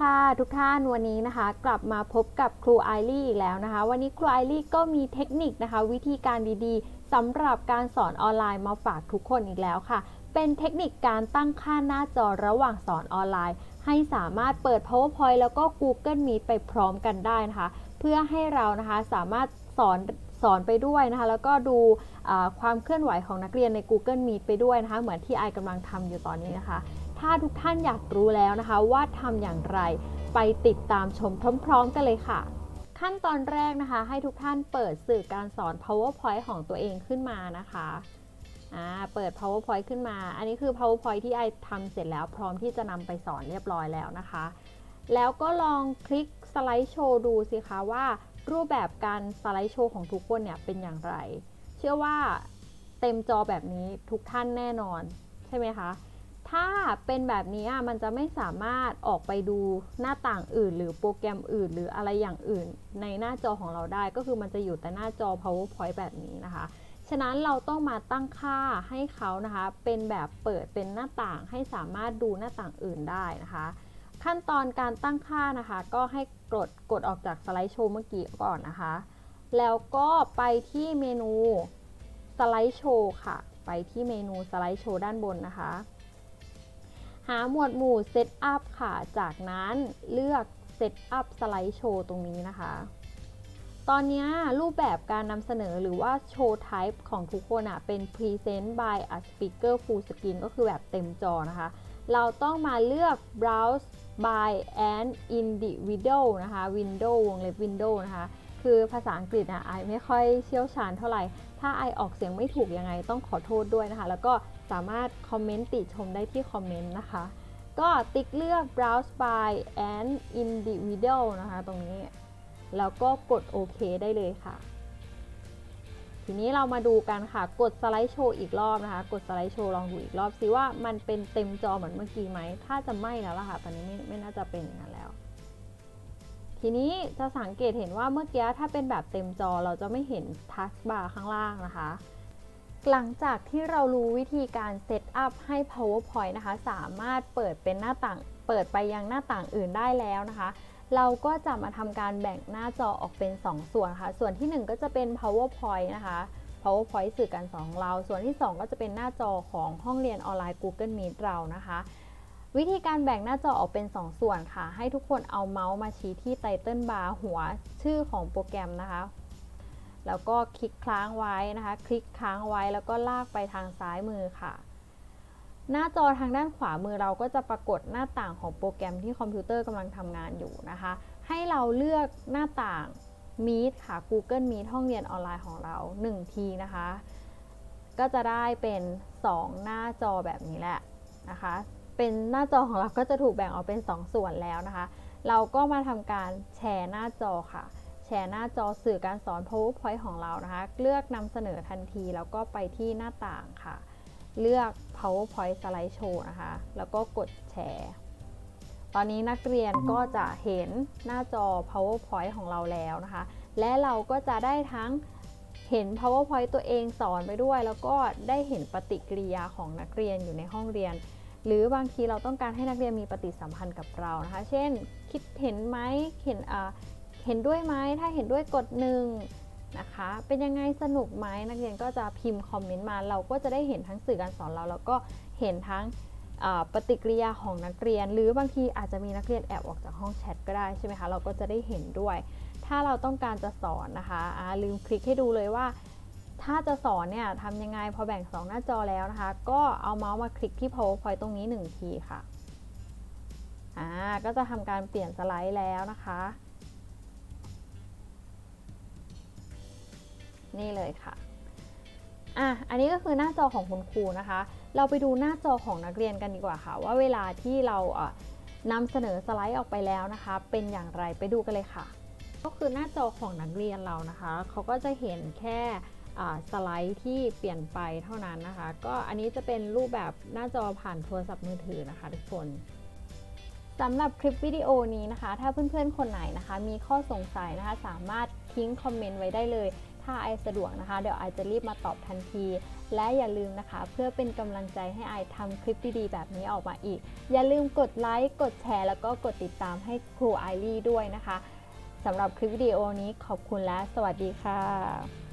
ค่ะทุกท่านวันนี้นะคะ กลับมาพบกับครูไอรี่อีกแล้วนะคะ วันนี้ครูไอรี่ก็มีเทคนิคนะคะ วิธีการดีๆสำหรับการสอนออนไลน์มาฝากทุกคนอีกแล้วค่ะ เป็นเทคนิคการตั้งค่าหน้าจอระหว่างสอนออนไลน์ ให้สามารถเปิด powerpoint แล้วก็ google meet ไปพร้อมกันได้นะคะ เพื่อให้เรานะคะสามารถสอนสอนไปด้วยนะคะ แล้วก็ดูความเคลื่อนไหวของนักเรียนใน Google Meet ไปด้วยนะคะ เหมือนที่ไอกำลังทำอยู่ตอนนี้นะคะ ถ้าทุกท่านอยากรู้แล้วนะคะ ว่าทำอย่างไรไปติดตามชมพร้อมๆกันเลยค่ะ ขั้นตอนแรกนะคะ ให้ทุกท่านเปิดสื่อการสอน powerpoint ของตัวเองขึ้นมานะคะอ่าเปิด powerpoint ขึ้นมา อันนี้คือ powerpoint ที่ไอทำเสร็จแล้วพร้อมที่จะนำไปสอนเรียบร้อยแล้วนะคะ แล้วก็ลองคลิกสไลด์โชว์ดูสิคะว่ารูปแบบการสไลด์โชว์ของทุกคนเนี่ยเป็นอย่างไร เชื่อว่าเต็มจอแบบนี้ทุกท่านแน่นอน ใช่ไหมคะ ถ้าเป็นแบบนี้มันจะไม่สามารถออกไปดูหน้าต่างอื่น หรือโปรแกรมอื่น หรืออะไรอย่างอื่น ในหน้าจอของเราได้ก็คือมันจะอยู่แต่หน้าจอ powerpoint แบบนี้นะคะ ฉะนั้นเราต้องมาตั้งค่าให้เขานะคะ เป็นแบบเปิดเป็นหน้าต่างให้สามารถดูหน้าต่างอื่นได้นะคะ ขั้นตอนการตั้งค่านะคะ ก็ให้กดกดออกจากสไลด์โชว์เมื่อกี้ก่อนนะคะ แล้วก็ไปที่เมนูสไลด์โชว์ค่ะ ไปที่เมนูสไลด์โชว์ด้านบนนะคะ หาหมวดหมู่ Setup ค่ะ จากนั้นเลือก Setup Slide Show ตรงนี้นะคะ ตอนนี้รูปแบบการนำเสนอหรือว่า Show Type ของทุกคนอะเป็น Present by a Speaker Full Screen ก็คือแบบเต็มจอนะคะ เราต้องมาเลือก Browse by an individual นะคะ Window วงเล็บ Window นะคะ คือภาษาอังกฤษอะไอไม่ค่อยเชี่ยวชาญเท่าไหร่ ถ้าไอออกเสียงไม่ถูกยังไงต้องขอโทษด้วยนะคะ แล้วก็สามารถคอมเมนต์ติชมได้ที่คอมเมนต์นะคะ ก็ติ๊กเลือก browse by an individual นะคะ ตรงนี้ แล้วก็กดโอเคได้เลยค่ะ ทีนี้เรามาดูกันค่ะ กดสไลด์โชว์อีกรอบนะคะ กดสไลด์โชว์ลองดูอีกรอบซิว่ามันเป็นเต็มจอเหมือนเมื่อกี้ไหม ถ้าจะไม่แล้วล่ะค่ะ ตอนนี้ไม่ไม่น่าจะเป็นอย่างนั้นแล้ว ทีนี้จะสังเกตเห็นว่าเมื่อกี้ถ้าเป็นแบบเต็มจอเราจะไม่เห็นทัชบาร์ข้างล่างนะคะ หลังจากที่เรารู้วิธีการเซตอัพให้ PowerPoint นะคะ สามารถเปิดเป็นหน้าต่าง เปิดไปยังหน้าต่างอื่นได้แล้วนะคะ เราก็จะมาทำการแบ่งหน้าจอออกเป็น 2 ส่วนค่ะ ส่วนที่ 1 ก็จะเป็น PowerPoint นะคะ PowerPoint สื่อการสอนของเรา ส่วนที่ 2 ก็จะเป็นหน้าจอของห้องเรียนออนไลน์ Google Meet เรานะคะ วิธีการแบ่งหน้าจอออกเป็น 2 ส่วนค่ะ ให้ทุกคนเอาเมาส์มาชี้ที่ไตเติลบาร์หัวชื่อของโปรแกรมนะคะ แล้วก็คลิกค้างไว้นะคะ คลิกค้างไว้แล้วก็ลากไปทางซ้ายมือค่ะ หน้าจอทางด้านขวามือเราก็จะปรากฏหน้าต่างของโปรแกรมที่คอมพิวเตอร์กำลังทำงานอยู่นะคะ ให้เราเลือกหน้าต่าง Meet ค่ะ Google Meet ห้องเรียนออนไลน์ของเรา 1 ทีนะคะ ก็จะได้เป็น 2 หน้าจอแบบนี้แหละนะคะ เป็นหน้าจอของเราก็จะถูกแบ่งออกเป็น 2 ส่วนแล้วนะคะ เราก็มาทำการแชร์หน้าจอค่ะ แชร์หน้าจอสื่อการสอน PowerPoint ของเรานะคะ เลือกนำเสนอทันที แล้วก็ไปที่หน้าต่างค่ะ เลือก PowerPoint Slideshow นะคะ แล้วก็กดแชร์ตอนนี้นักเรียนก็จะเห็นหน้าจอ PowerPoint ของเราแล้วนะคะ และเราก็จะได้ทั้งเห็น PowerPoint ตัวเองสอนไปด้วย แล้วก็ได้เห็นปฏิกิริยาของนักเรียนอยู่ในห้องเรียน หรือบางทีเราต้องการให้นักเรียนมีปฏิสัมพันธ์กับเรานะคะ เช่น คิดเห็นไหมเห็นเห็นด้วยไหมถ้าเห็นด้วยกดหนึ่งนะคะ เป็นยังไงสนุกไหมนักเรียนก็จะพิมพ์คอมเมนต์มา เราก็จะได้เห็นทั้งสื่อการสอนเรา แล้วก็เห็นทั้งปฏิกิริยาของนักเรียน หรือบางทีอาจจะมีนักเรียนแอบออกจากห้องแชทก็ได้ใช่ไหมคะ เราก็จะได้เห็นด้วย ถ้าเราต้องการจะสอนนะคะอ่าลืมคลิกให้ดูเลยว่า ถ้าจะสอนเนี่ยทำยังไงพอแบ่ง 2 หน้าจอแล้วนะคะ ก็เอาเมาส์มาคลิกที่ powerpoint ตรงนี้ 1 ทีค่ะอ่าก็จะทำการเปลี่ยนสไลด์แล้วนะคะ นี่เลยค่ะอะอันนี้ก็คือหน้าจอของคุณครูนะคะ เราไปดูหน้าจอของนักเรียนกันดีกว่าค่ะ ว่าเวลาที่เราอะนำเสนอสไลด์ออกไปแล้วนะคะ เป็นอย่างไรไปดูกันเลยค่ะ ก็คือหน้าจอของนักเรียนเรานะคะ เขาก็จะเห็นแค่ สไลด์ที่เปลี่ยนไปเท่านั้นนะคะ ก็อันนี้จะเป็นรูปแบบหน้าจอผ่านโทรศัพท์มือถือนะคะทุกคนสำหรับคลิปวิดีโอนี้นะคะ ถ้าเพื่อนๆคนไหนนะคะ มีข้อสงสัยนะคะ สามารถทิ้งคอมเมนต์ไว้ได้เลย ถ้าไอสะดวกนะคะ เดี๋ยวไอจะรีบมาตอบทันที และอย่าลืมนะคะ เพื่อเป็นกำลังใจให้ไอทำคลิปดีๆแบบนี้ออกมาอีก อย่าลืมกดไลค์ กดแชร์ แล้วก็กดติดตามให้ครูไอรีด้วยนะคะสำหรับคลิปวิดีโอนี้ขอบคุณและสวัสดีค่ะ